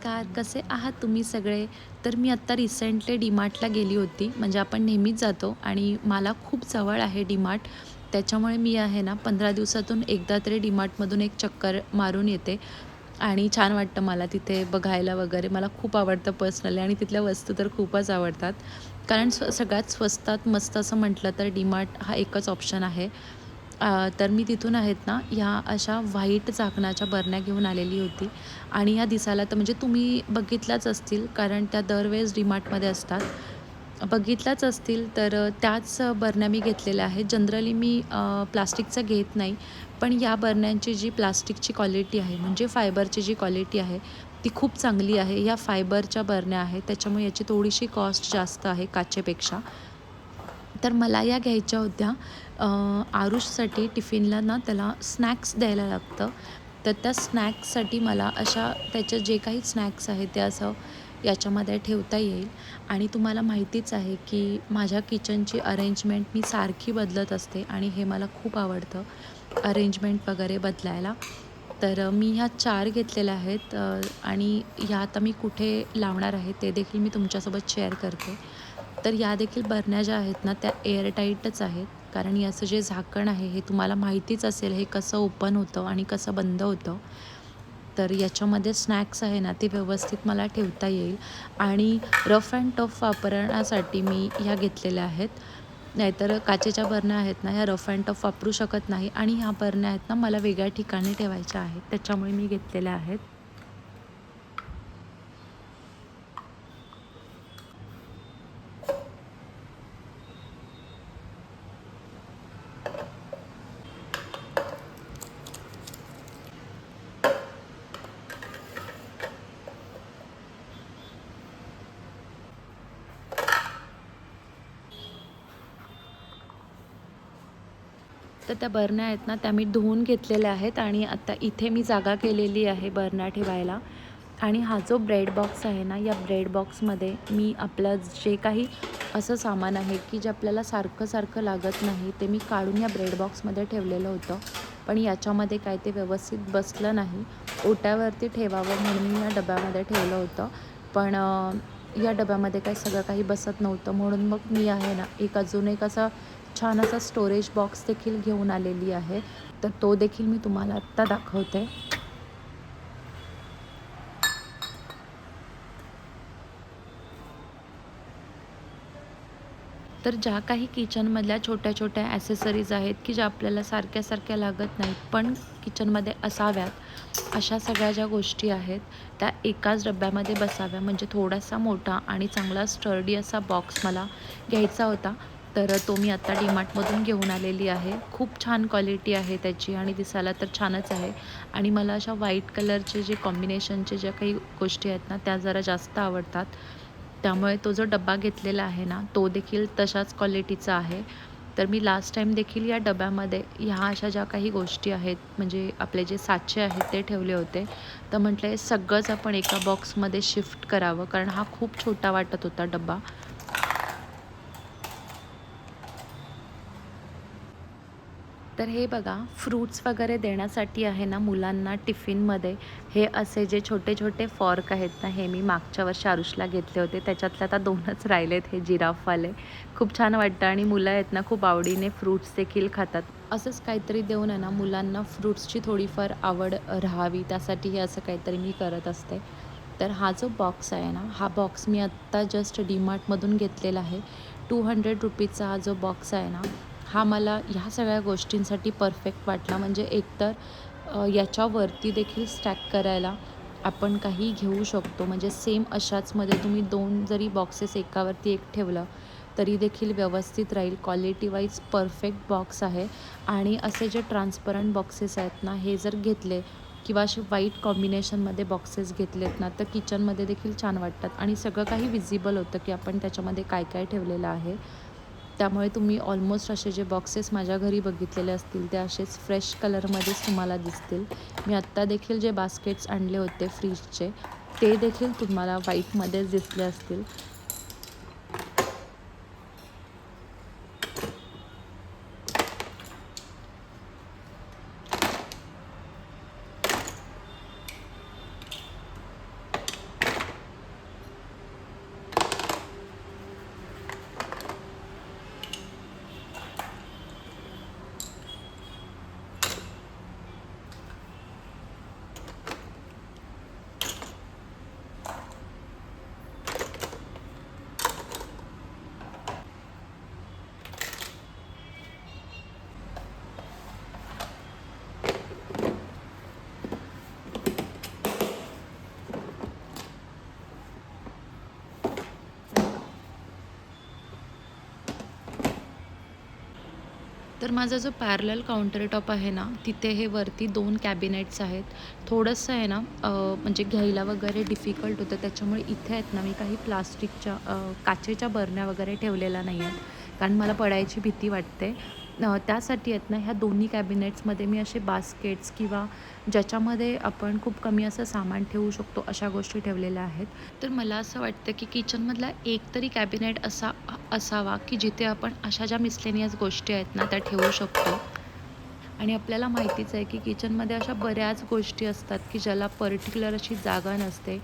नमस्कार कसे आहात तुम्ही सगळे? तर मी आत्ता रिसेंटली डीमार्टला गेली होती. म्हणजे आपण नेहमीच जातो आणि मला खूप जवळ आहे डीमार्ट त्याच्यामुळे मी आहे ना पंधरा दिवसातून एकदा तरी डीमार्टमधून एक चक्कर मारून येते. आणि छान वाटतं मला तिथे बघायला वगैरे. मला खूप आवडतं पर्सनली आणि तिथल्या वस्तू तर खूपच आवडतात. कारण स्व सगळ्यात स्वस्तात मस्त असं म्हटलं तर डीमार्ट हा एकच ऑप्शन आहे. तर मी तिथून आहेत ना ह्या अशा व्हाईट चाकणाच्या बरण्या घेऊन आलेली होती. आणि ह्या दिसायला तर म्हणजे तुम्ही बघितल्याच असतील कारण त्या दरवेळेस डीमार्टमध्ये असतात. बघितल्याच असतील तर त्याच बरण्या मी घेतलेल्या आहेत. जनरली मी प्लास्टिकचं घेत नाही पण या बरण्यांची जी प्लास्टिकची क्वालिटी आहे म्हणजे फायबरची जी क्वालिटी आहे ती खूप चांगली आहे. या फायबरच्या बरण्या आहेत त्याच्यामुळे याची थोडीशी कॉस्ट जास्त आहे काचेपेक्षा. तर मला या घ्यायच्या होत्या. आरुषसाठी टिफिनला ना त्याला स्नॅक्स द्यायला लागतं. तर त्या स्नॅक्ससाठी मला अशा त्याचे जे काही स्नॅक्स आहेत ते असं याच्यामध्ये ठेवता येईल. आणि तुम्हाला माहितीच आहे की माझ्या किचनची अरेंजमेंट मी सारखी बदलत असते आणि हे मला खूप आवडतं अरेंजमेंट वगैरे बदलायला. तर मी ह्या चार घेतलेल्या आहेत आणि ह्या आता मी कुठे लावणार आहे ते देखील मी तुमच्यासोबत शेअर करते. तर या देखील बरण्या ज्या आहेत ना त्या एअरटाईटच आहेत. कारण याचं जे झाकण आहे हे तुम्हाला माहितीच असेल हे कसं ओपन होतं आणि कसं बंद होतं. तर याच्यामध्ये स्नॅक्स आहे ना ते व्यवस्थित मला ठेवता येईल. आणि रफ अँड टफ वापरण्यासाठी मी ह्या घेतलेल्या आहेत. नाहीतर काचेच्या बरण्या आहेत ना ह्या रफ अँड टफ वापरू शकत नाही. आणि ह्या बरण्या आहेत ना मला वेगळ्या ठिकाणी ठेवायच्या आहेत. त्याच्यामुळे मी घेतलेल्या आहेत. तर त्या बरण्या आहेत ना त्या मी धुवून घेतलेल्या आहेत आणि आता इथे मी जागा केलेली आहे बरण्या ठेवायला. आणि हा जो ब्रेड बॉक्स आहे ना या ब्रेड बॉक्समध्ये मी आपलं जे काही असं सामान आहे की जे आपल्याला सारखं सारखं लागत नाही ते मी काढून या ब्रेड बॉक्समध्ये ठेवलेलं होतं. पण याच्यामध्ये काय ते व्यवस्थित बसलं नाही. ओट्यावरती ठेवावं म्हणून मी या डब्यामध्ये ठेवलं होतं. पण या डब्यामध्ये काही सगळं काही बसत नव्हतं. म्हणून मग मी आहे ना एक अजून एक असा छान असा स्टोरेज बॉक्स देखील घेऊन आलेली आहे. तर तो देखील मी तुम्हाला आत्ता दाखवते. तर ज्या काही किचनमधल्या छोट्या छोट्या ॲसेसरीज आहेत की ज्या आपल्याला सारख्या सारख्या लागत नाहीत पण किचनमध्ये असाव्यात अशा सगळ्या ज्या गोष्टी आहेत त्या एकाच डब्यामध्ये बसाव्या. म्हणजे थोडासा मोठा आणि चांगला स्टर्डी असा बॉक्स मला घ्यायचा होता. तर तो मी आत्ता डीमार्टमधून घेऊन आलेली आहे. खूप छान क्वालिटी आहे त्याची आणि दिसायला तर छानच आहे. आणि मला अशा व्हाईट कलरचे जे कॉम्बिनेशनचे ज्या काही गोष्टी आहेत ना त्या जरा जास्त आवडतात. त्यामुळे तो जो डबा घेतलेला आहे ना तो देखील तशाच क्वालिटीचा आहे. तर मी लास्ट टाईम देखील या डब्यामध्ये ह्या अशा ज्या काही गोष्टी आहेत म्हणजे आपले जे साचे आहेत ते ठेवले होते. तर म्हटलं हे सगळंच आपण एका बॉक्समध्ये शिफ्ट करावं कारण हा खूप छोटा वाटत होता डबा तर हे बघा फ्रूट्स वगैरे देण्यासाठी आहे ना मुलांना टिफिनमध्ये. हे असे जे छोटे छोटे फॉर्क आहेत ना हे मी मागच्या वर्षी आरुषला घेतले होते. त्याच्यातले आता दोनच राहिलेत हे जिराफवाले. खूप छान वाटतं आणि मुलं आहेत ना खूप आवडीने फ्रूट्स देखील खातात. असंच काहीतरी देऊन आहे ना मुलांना फ्रूट्सची थोडीफार आवड राहावी. त्यासाठी हे असं काहीतरी मी करत असते. तर हा जो बॉक्स आहे ना हा बॉक्स मी आत्ता जस्ट डीमार्टमधून घेतलेला आहे. टू हंड्रेड रुपीजचा हा जो बॉक्स आहे ना हा मला ह्या सगळ्या गोष्टींसाठी परफेक्ट वाटला. म्हणजे एकतर याच्यावरती देखील स्टॅक करायला आपण काही घेऊ शकतो. म्हणजे सेम अशाचमध्ये तुम्ही दोन जरी बॉक्सेस एकावरती एक ठेवलं तरी देखील व्यवस्थित राहील. क्वालिटी वाईज परफेक्ट बॉक्स आहे. आणि असे जे ट्रान्सपरंट बॉक्सेस आहेत ना हे जर घेतले किंवा असे वाईट कॉम्बिनेशनमध्ये बॉक्सेस घेतलेत ना तर किचनमध्ये देखील छान वाटतात. आणि सगळं काही विजिबल होतं की आपण त्याच्यामध्ये काय काय ठेवलेलं आहे. त्यामुळे तुम्ही ऑलमोस्ट असे जे बॉक्सेस माझ्या घरी बघितलेले असतील ते असेच फ्रेश कलरमध्येच तुम्हाला दिसतील. मी आत्ता देखील जे बास्केट्स आणले होते फ्रीजचे ते देखील तुम्हाला व्हाईटमध्येच दिसले असतील. तर माझा जो पॅरलल काउंटर टॉप आहे ना तिथे हे वरती दोन कॅबिनेट्स आहेत. थोडंसं आहे ना म्हणजे घ्यायला वगैरे डिफिकल्ट होतं. त्याच्यामुळे इथे आहेत ना मी काही प्लास्टिकच्या काचेच्या बरण्या वगैरे ठेवलेल्या नाही आहेत कारण मला पडायची भीती वाटते. त्यासाठी आहेत ना ह्या दोन्ही कॅबिनेट्समध्ये मी असे बास्केट्स किंवा ज्याच्यामध्ये आपण खूप कमी असं सामान ठेवू शकतो अशा गोष्टी ठेवलेल्या आहेत. तर मला असं वाटतं की किचनमधला एक तरी कॅबिनेट असा असावा की जिथे आपण अशा ज्या मिसलेनियस गोष्टी आहेत ना त्या ठेवू शकतो. आणि आपल्याला माहितीच आहे की किचनमध्ये अशा बऱ्याच गोष्टी असतात की ज्याला पर्टिक्युलर अशी जागा नसते.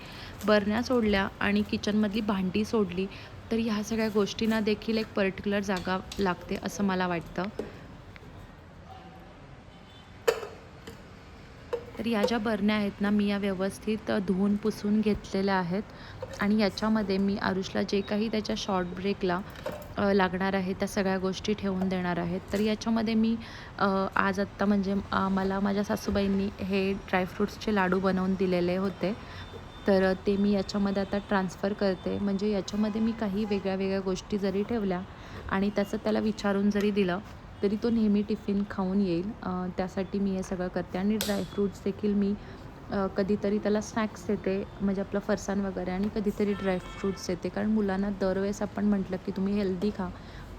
बरण्या सोडल्या आणि किचनमधली भांडी सोडली. तर ह्या सगळ्या गोष्टींना देखील एक पर्टिक्युलर जागा लागते असं मला वाटतं. तर या ज्या बरण्या आहेत ना मी या व्यवस्थित धुवून पुसून घेतलेल्या आहेत. आणि याच्यामध्ये मी आरुषला जे काही त्याच्या शॉर्ट ब्रेकला लागणार आहे त्या सगळ्या गोष्टी ठेवून देणार आहेत तर याच्यामध्ये मी आज आत्ता म्हणजे मला माझ्या सासूबाईंनी हे ड्रायफ्रूट्सचे लाडू बनवून दिलेले होते. तर ते मी याच्यामध्ये आता ट्रान्सफर करते. म्हणजे याच्यामध्ये मी काही वेगळ्या वेगळ्या गोष्टी जरी ठेवल्या आणि त्याचं त्याला विचारून जरी दिलं तरी तो नेहमी टिफिन खाऊन येईल. त्यासाठी मी हे सगळं करते. आणि ड्रायफ्रूट्स देखील मी कधीतरी त्याला स्नॅक्स देते. म्हणजे आपलं फरसाण वगैरे आणि कधीतरी ड्रायफ्रूट्स देते. कारण मुलांना दरवेळेस आपण म्हटलं की तुम्ही हेल्दी खा.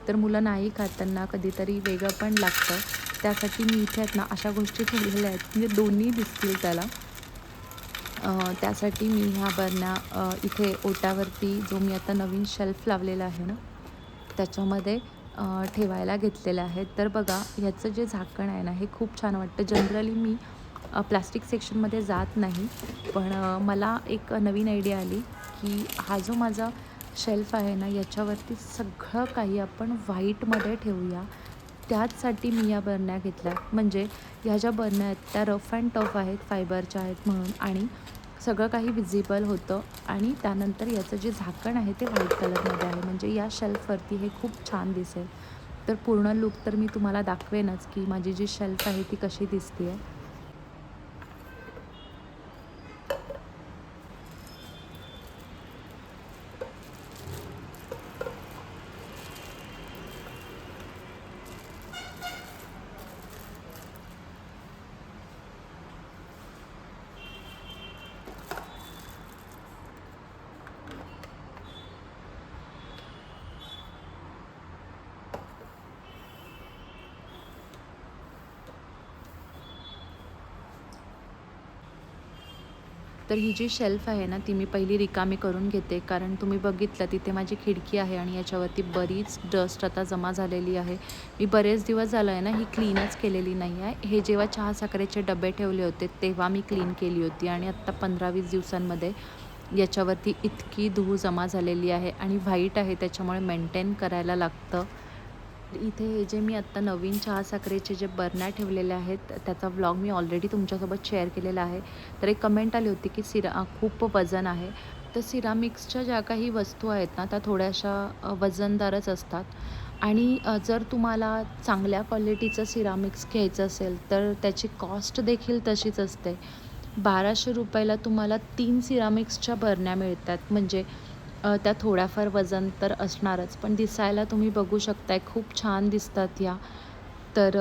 तर मुलं नाही खात त्यांना कधीतरी वेगळं पण लागतं. त्यासाठी मी इथे आहेत ना अशा गोष्टी ठेवलेल्या आहेत. म्हणजे दोन्ही दिसतील त्याला. त्यासाठी मी ह्या बरण्या इथे ओट्यावरती जो मी आता नवीन शेल्फ लावलेला आहे ना त्याच्यामध्ये ठेवायला घेतलेल्या आहेत तर बघा ह्याचं जे झाकण आहे ना हे खूप छान वाटतं. जनरली मी प्लास्टिक सेक्शनमध्ये जात नाही पण मला एक नवीन आयडिया आली की हा जो माझा शेल्फ आहे ना याच्यावरती सगळं काही आपण व्हाईटमध्ये ठेवूया. त्याचसाठी मी या बरण्या घेतल्या. म्हणजे ह्या ज्या बरण्या आहेत त्या रफ अँड टफ आहेत फायबरच्या आहेत म्हणून आणि सगळं काही विजिबल होतं आणि त्यानंतर याचं जे झाकण आहे ते व्हाईट कलरमध्ये आहे. म्हणजे या शेल्फवरती हे खूप छान दिसेल. तर पूर्ण लुक तर मी तुम्हाला दाखवेनच की माझी जी शेल्फ आहे ती कशी दिसते आहे तर ही जी शेल्फ आहे ना ती मी पहिली रिकामी करून घेते. कारण तुम्ही बघितलं तिथे माझी खिडकी आहे आणि याच्यावरती बरीच डस्ट आता जमा झालेली आहे. मी बरेच दिवस झालं आहे ना ही क्लीनच केलेली नाही आहे. हे जेव्हा चहा साखरेचे डबे ठेवले होते तेव्हा मी क्लीन केली होती. आणि आत्ता पंधरा वीस दिवसांमध्ये याच्यावरती इतकी धूळ जमा झालेली आहे आणि व्हाईट आहे त्याच्यामुळे मेंटेन करायला लागतं. इथे हे जे मी आत्ता नवीन चहा साखरेचे जे बरण्या ठेवलेल्या आहेत त्याचा व्लॉग मी ऑलरेडी तुमच्यासोबत शेअर केलेला आहे. तर एक कमेंट आली होती की सिरा खूप वजन आहे. तर सिरामिक्सच्या ज्या काही वस्तू आहेत ना त्या थोड्याशा वजनदारच असतात. आणि जर तुम्हाला चांगल्या क्वालिटीचं सिरामिक्स घ्यायचं असेल तर त्याची कॉस्ट देखील तशीच असते. बाराशे रुपयाला तुम्हाला तीन सिरामिक्सच्या बरण्या मिळतात. म्हणजे त्या थोड्याफार वजन तर असणारच. पण दिसायला तुम्ही बघू शकताय खूप छान दिसतात या. तर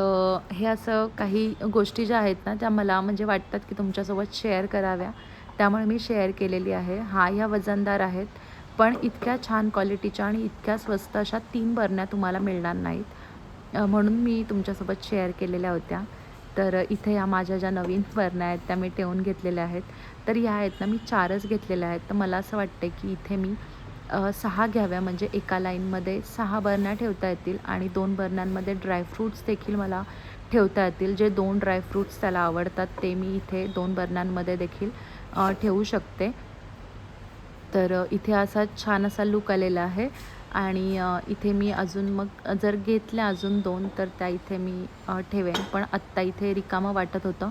हे असं काही गोष्टी ज्या आहेत ना त्या मला म्हणजे वाटतात की तुमच्यासोबत शेअर कराव्या. त्यामुळे मी शेअर केलेली आहे. हा ह्या वजनदार आहेत. पण इतक्या छान क्वालिटीच्या आणि इतक्या स्वस्त अशा तीन बरण्या तुम्हाला मिळणार नाहीत. म्हणून मी तुमच्यासोबत शेअर केलेल्या होत्या. तर इथे या माझ्या ज्या नवीन बरण्या आहेत त्या मी ठेवून घेतलेल्या आहेत. तर ह्या आहेत ना मी चारच घेतलेल्या आहेत. तर मला असं वाटतं की इथे मी सहा घ्याव्या. म्हणजे एका लाईनमध्ये सहा बरण्या ठेवता येतील आणि दोन बरण्यांमध्ये ड्रायफ्रूट्स देखील मला ठेवता येतील. जे दोन ड्रायफ्रूट्स त्याला आवडतात ते मी इथे दोन बरण्यांमध्ये देखील ठेवू शकते. तर इथे असा छान असा लूक आलेला आहे. आणि इथे मी अजून मग जर घेतल्या अजून दोन तर त्या इथे मी ठेवेन. पण आत्ता इथे रिकामं वाटत होतं.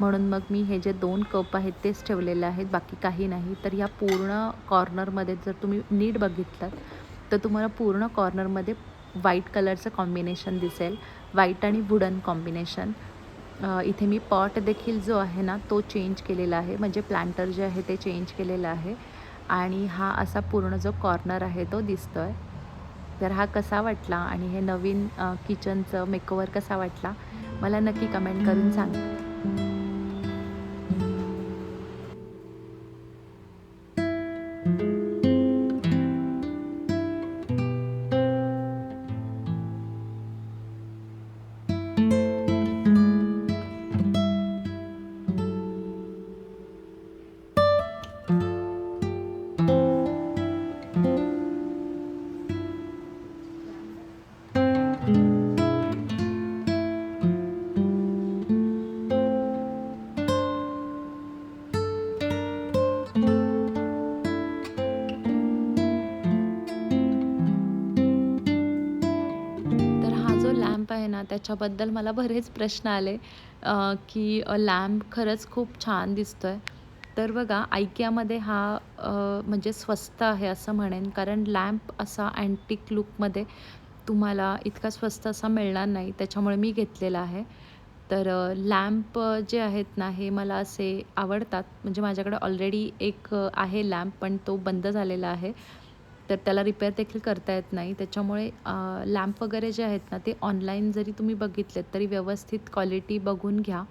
म्हणून मग मी हे जे दोन कप आहेत तेच ठेवलेले आहेत. बाकी काही नाही. तर या पूर्ण कॉर्नरमध्ये जर तुम्ही नीट बघितलात तर तुम्हाला पूर्ण कॉर्नरमध्ये व्हाईट कलरचं कॉम्बिनेशन दिसेल. व्हाईट आणि वुडन कॉम्बिनेशन. इथे मी पॉट देखील जो आहे ना तो चेंज केलेला आहे. म्हणजे प्लांटर जे आहे ते चेंज केलेलं आहे. आणि हा असा पूर्ण जो कॉर्नर आहे तो दिसतो आहे तर हा कसा वाटला आणि हे नवीन किचनचं मेकओवर कसा वाटला? मला नक्की कमेंट करून सांग. त्याच्याबद्दल मला बरेच प्रश्न आले की लॅम्प खरंच खूप छान दिसतो आहे तर बघा आयकियामध्ये हा म्हणजे स्वस्त आहे असं म्हणेन कारण लॅम्प असा अँटिक लुकमध्ये तुम्हाला इतका स्वस्त असा मिळणार नाही त्याच्यामुळे मी घेतलेला आहे. तर लॅम्प जे आहेत ना हे मला असे आवडतात. म्हणजे माझ्याकडे ऑलरेडी एक आहे लॅम्प पण तो बंद झालेला आहे. तर त्याला रिपेअर देखील करता येत नाही. त्याच्यामुळे लॅम्प वगैरे जे आहेत ना ते ऑनलाईन जरी तुम्ही बघितलेत तरी व्यवस्थित क्वालिटी बघून घ्या.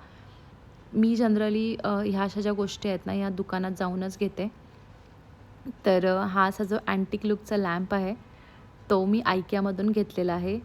मी जनरली ह्या अशा ज्या गोष्टी आहेत ना ह्या दुकानात जाऊनच घेते. तर हा असा जो अँटिक लुकचा लॅम्प आहे तो मी आयकियामधून घेतलेला आहे.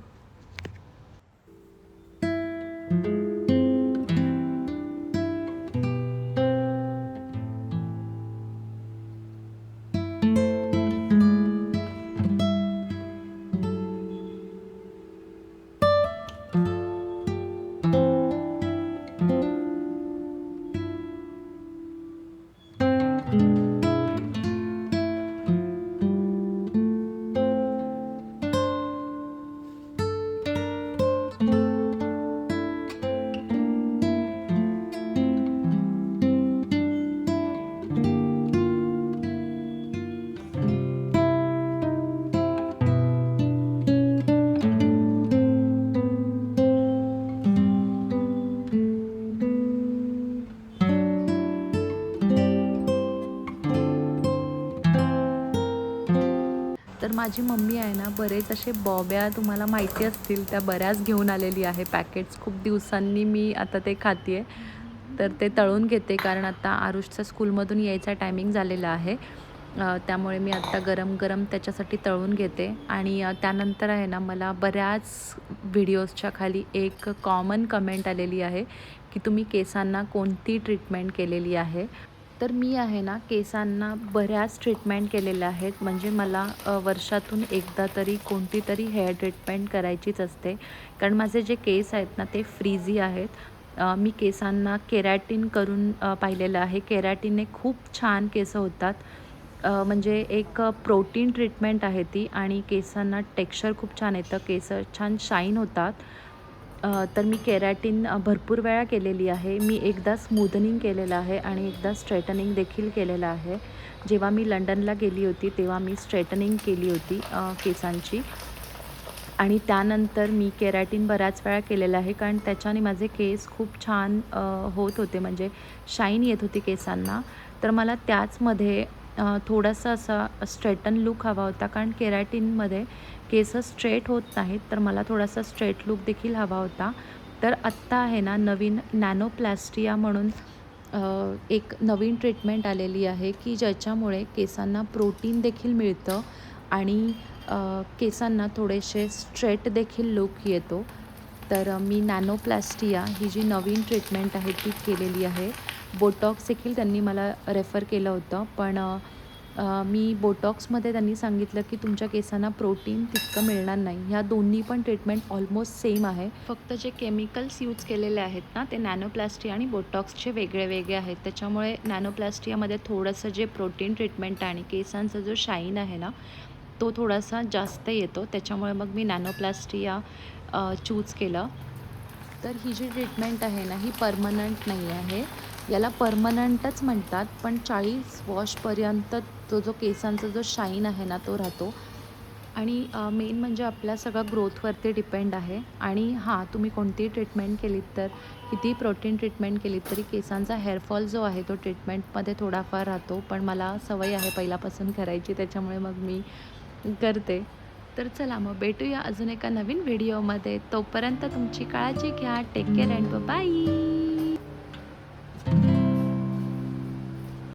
माझी मम्मी आहे ना बरेच असे बॉब्या तुम्हाला माहिती असतील त्या बऱ्याच घेऊन आलेली आहे पॅकेट्स. खूप दिवसांनी मी आता ते खाते तर ते तळून घेते कारण आता आरुषचा स्कूलमधून यायचा टायमिंग झालेला आहे. त्यामुळे मी आत्ता गरम गरम त्याच्यासाठी तळून घेते. आणि त्यानंतर आहे ना मला बऱ्याच व्हिडिओजच्या खाली एक कॉमन कमेंट आलेली आहे की तुम्ही केसांना कोणती ट्रीटमेंट केलेली आहे? तर मी आहे ना केसांना बऱ्याच ट्रीटमेंट केलेल्या आहेत. म्हणजे मला वर्षातून एकदा तरी कोणती तरी हेअर ट्रीटमेंट करायचीच असते. कारण माझे जे केस आहेत ना ते फ्रीझी आहेत. मी केसांना केरॅटिन करून पाहिलेलं आहे. केरॅटिनने खूप छान केस होतात. म्हणजे एक प्रोटीन ट्रीटमेंट आहे ती आणि केसांना टेक्स्चर खूप छान येतं. केस छान शाईन होतात. तर मी केरॅटिन भरपूर वेळा केलेली आहे. मी एकदा स्मूदनिंग केलेलं आहे आणि एकदा स्ट्रेटनिंग देखील केलेलं आहे. जेव्हा मी लंडनला गेली होती तेव्हा मी स्ट्रेटनिंग केली होती केसांची. आणि त्यानंतर मी केरॅटिन बऱ्याच वेळा केलेलं आहे कारण त्याच्याने माझे केस खूप छान होत होते. म्हणजे शाईन येत होती केसांना. तर मला त्याचमध्ये थोडासा असा स्ट्रेटन लुक हवा होता. कारण केराटिनमध्ये केस स्ट्रेट होत नाहीत तर मला थोडासा स्ट्रेट लुक देखील हवा होता. तर आत्ता आहे ना नवीन नॅनोप्लॅस्टिया म्हणून एक नवीन ट्रीटमेंट आलेली आहे की ज्याच्यामुळे केसांना प्रोटीन देखील मिळतं आणि केसांना थोडेसे स्ट्रेट देखील लुक येतो. तर मी नॅनोप्लॅस्टिया ही जी नवीन ट्रीटमेंट आहे ती केलेली आहे. बोटॉक्स देखील त्यांनी मला रेफर केलं होतं. पण मी बोटॉक्समध्ये त्यांनी सांगितलं की तुमच्या केसांना प्रोटीन तितकं मिळणार नाही. ह्या दोन्ही पण ट्रीटमेंट ऑलमोस्ट सेम आहे. फक्त जे केमिकल्स यूज केलेले आहेत ना ते नॅनोप्लास्टी आणि बोटॉक्सचे वेगळे वेगळे आहेत. त्याच्यामुळे नॅनोप्लास्टियामध्ये थोडंसं जे प्रोटीन ट्रीटमेंट आणि केसांचा जो शाईन आहे ना तो थोडासा जास्त येतो. त्याच्यामुळे मग मी नॅनोप्लास्टिया चूज केलं. तर ही जी ट्रीटमेंट आहे ना ही परमनंट नाही आहे. याला परमनंटच म्हणतात पण चाळीस वॉशपर्यंत तो जो केसांचा जो शाईन आहे ना तो राहतो. आणि मेन म्हणजे आपल्या सगळं ग्रोथवरती डिपेंड आहे. आणि हां तुम्ही कोणतीही ट्रीटमेंट केलीत तर कितीही प्रोटीन ट्रीटमेंट केलीत तरी केसांचा हेअरफॉल जो आहे तो ट्रीटमेंटमध्ये थोडाफार राहतो. पण मला सवय आहे पहिल्यापासून करायची त्याच्यामुळे मग मी करते. तर चला मग भेटूया अजून एका नवीन व्हिडिओमध्ये तोपर्यंत तुमची काळजी घ्या. Take care and bye